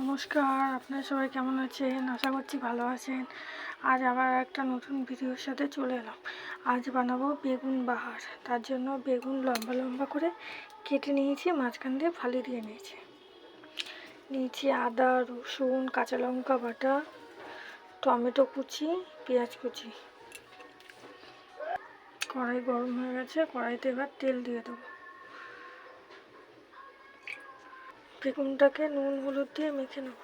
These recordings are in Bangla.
নমস্কার, আপনারা সবাই কেমন আছেন? আশা করছি ভালো আছেন। আজ আবার একটা নতুন ভিডিওর সাথে চলে এলাম। আজ বানাবো বেগুন বাহার। তার জন্য বেগুন লম্বা লম্বা করে কেটে নিয়েছি, মাঝখান দিয়ে ফালি দিয়ে নিয়েছি। নিয়েছি আদা, রসুন, কাঁচা লঙ্কা বাটা, টমেটো কুচি, পেঁয়াজ কুচি। কড়াই গরম হয়ে গেছে, কড়াইতে এবার তেল দিয়ে দেবো। বেগুনটাকে নুন হলুদ দিয়ে মেখে নেব।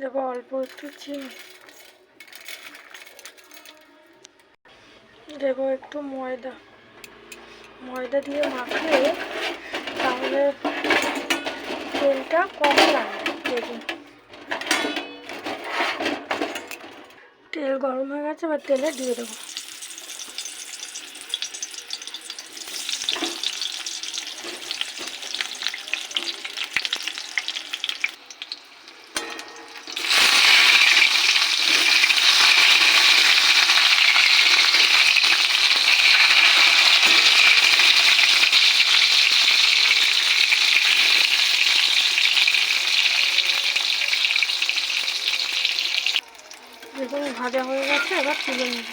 দেবো অল্প একটু চিনি। দেবো একটু ময়দা। ময়দা দিয়ে মাখলে তাহলে তেলটা কম লাগে বেগুন তেল গরম হয়ে গেছে এবার তেলে দিয়ে দেবো বেগুন ভাজা হয়ে গেছে, এবার তুলে নেব।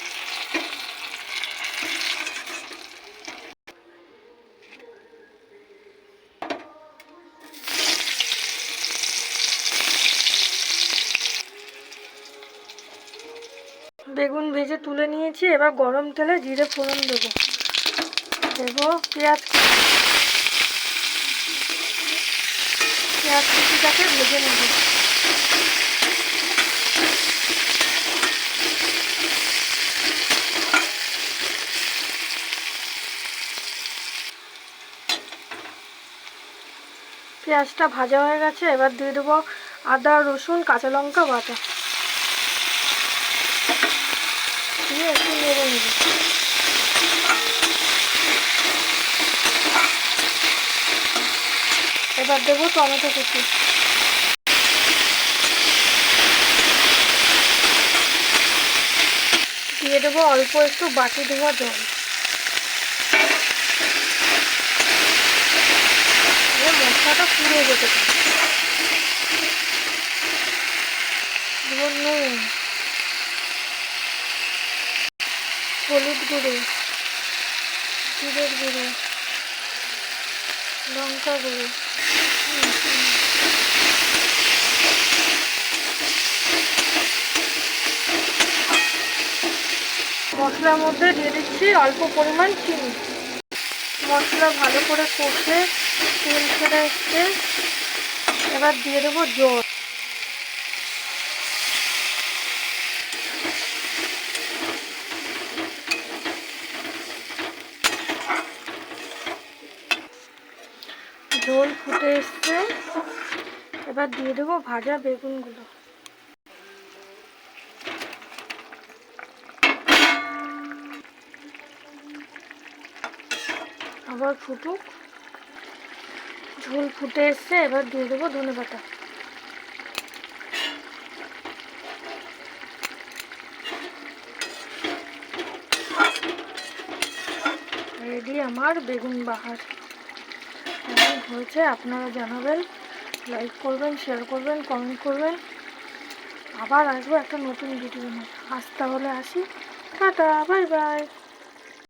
বেগুন ভেজে তুলে নিয়েছি, এবার গরম তেলে জিরে ফোড়ন দেবো। দেবো পেঁয়াজ পেঁয়াজ কুচিটাকে ভেজে নেব। পেঁয়াজটা ভাজা হয়ে গেছে, এবার দিয়ে দেবো আদা, রসুন, কাঁচা লঙ্কা বাটা। দিয়ে একটু নেড়ে নেব। এবার দেবো টমেটো কুচি। দিয়ে দেবো অল্প একটু বাটি ধোয়া জল। মশলাটা পুড়ে যেতে পারে দেবো নুন হলুদ গুঁড়ো, জিরের গুঁড়ো, লঙ্কা গুঁড়ো। মশলার মধ্যে দিয়ে দিচ্ছি অল্প পরিমাণ চিনি। মশলা ভালো করে কষে তেল ছেড়ে এসছে। এবার দিয়ে দেবো জল। ঝোল ফুটে এসছে। এবার দিয়ে দেবো ভাজা বেগুনগুলো। আবার ফুটুক। ঝোল ফুটে এসছে, এবার দিয়ে দেবো ধনে পাতা। রেডি আমার বেগুন বাহার। হয়েছে আপনারা জানাবেন। লাইক করবেন শেয়ার করবেন কমেন্ট করবেন। আবার আসব একটা নতুন ভিডিও নিয়ে। আজ তাহলে আসি। Tata bye bye